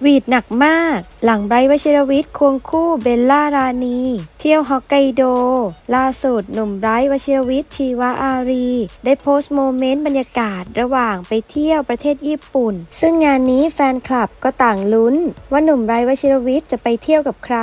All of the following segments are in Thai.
หวีดหนักมาก หลังไบรท์วชิรวิทย์ควงคู่เบลล่ารานี เที่ยวฮอกไกโด ล่าสุดหนุ่มไบรท์วชิรวิทย์ชีวาอารี ได้โพสต์โมเมนต์บรรยากาศระหว่างไปเที่ยวประเทศญี่ปุ่น ซึ่งงานนี้แฟนคลับก็ต่างลุ้น ว่าหนุ่มไบรท์วชิรวิทย์จะไปเที่ยวกับใคร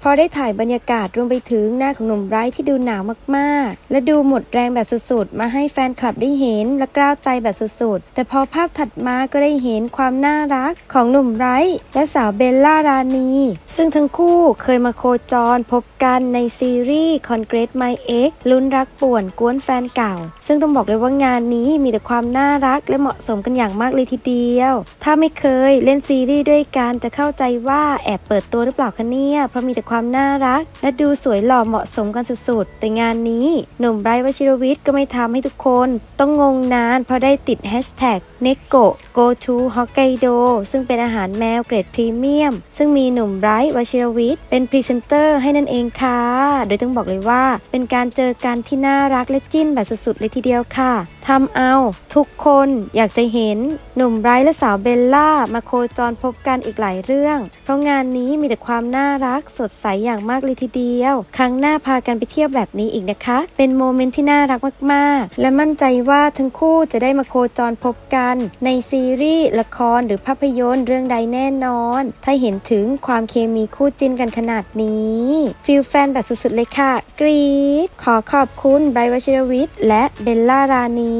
เพราะได้ถ่ายบรรยากาศรวมไปถึงหน้าของหนุ่มไบรท์ที่ดูหนาวมากๆ และดูหมดแรงแบบสุดๆมาให้แฟนคลับได้เห็นและกล้าวใจแบบสุดๆแต่พอภาพถัดมาก็ได้เห็นความน่ารักของหนุ่มไบรท์และสาวเบลล่ารานี ซึ่งทั้งคู่เคยมาโคจรพบกันในซีรีส์ Congress My Ex ลุ้นรักป่วนกวนแฟนเก่า ซึ่งต้องบอกเลยว่างานนี้มีแต่ความน่ารักและเหมาะสมกันอย่างมากเลยทีเดียว ถ้าไม่เคยเล่นซีรีส์ด้วยกันจะเข้าใจว่าแอบเปิดตัวหรือเปล่าคะเนี่ยเพราะมีแต่ความน่ารัก และดูสวยหล่อเหมาะสมกันสุดๆ แต่งานนี้หนุ่มไบรท์วชิรวิทย์ก็ไม่ทำให้ทุกคน ต้องงงนานเพราะได้ติดแฮชแท็ก n e k o go to Hokkaido ซึ่งเป็นอาหารแมวเกรดพรีเมียมซึ่งมีหนุ่มไบรท์วชิรวิทย์เป็นพรีเซนเตอร์ให้นั่นเองค่ะ โดยต้องบอกเลยว่า เป็นการเจอกันที่น่ารักและจิ้นแบบสุดๆเลยทีเดียวค่ะทำเอา ทุกคนอยากจะเห็นหนุ่มไบรท์และสาวเบลล่ามาโคจรพบกันอีกหลายเรื่อง เพราะงานนี้มีแต่ความน่ารักสดใสอย่างมากเลยทีเดียว ครั้งหน้าพากันไปเที่ยวแบบนี้อีกนะคะ เป็นโมเมนต์ที่น่ารักมากๆ และมั่นใจว่าทั้งคู่จะได้มาโคจรพบกัน ในซีรีส์ละครหรือภาพยนตร์เรื่องใดแน่นอน ถ้าเห็นถึงความเคมีคู่จิ้นกันขนาดนี้ ฟิลแฟนแบบสุดๆเลยค่ะ กรี๊ดขอขอบคุณไบรท์วชิรวิทย์และเบลล่ารานี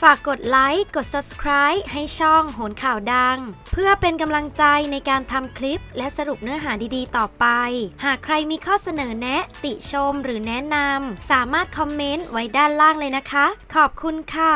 ฝากกดไลค์ กด subscribe ให้ช่องโหนข่าวดัง เพื่อเป็นกำลังใจในการทำคลิปและสรุปเนื้อหาดีๆ ต่อไป หากใครมีข้อเสนอแนะ ติชมหรือแนะนำ สามารถคอมเมนต์ไว้ด้านล่างเลยนะคะ ขอบคุณค่ะ